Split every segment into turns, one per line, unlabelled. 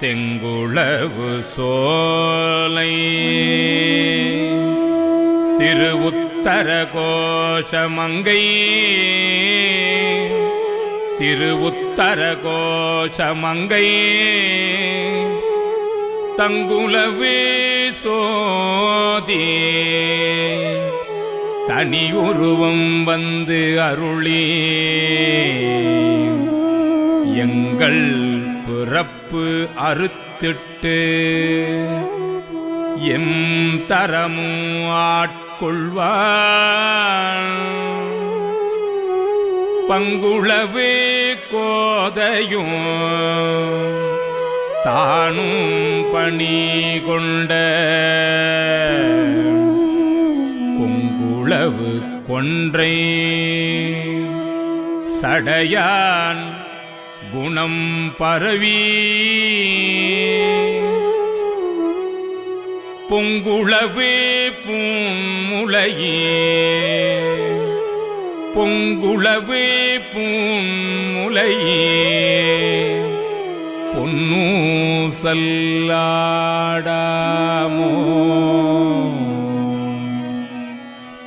தெங்குளவு சோலை. திருவுத்தர கோஷமங்கை திருவுத்தர கோஷமங்கை தங்குளவே சோதி. தனி உருவம் வந்து அருளி. எங்கள் பிறப்பு அறுத்திட்டு எம் தரமும் ஆட்கொள்வான் பங்குளவே கோதையும் தானும் பணி கொண்ட கொங்குளவு கொன்றை சடையான் குணம் பரவி. பொங்குளவே பூமுலையே பொங்குளவே பூமுலையே பொன்னூ சல்லாடாமோ.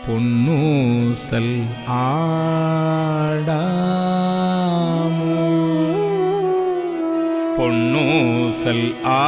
பொன்னூசல் ஆட பொன்னூசல் ஆ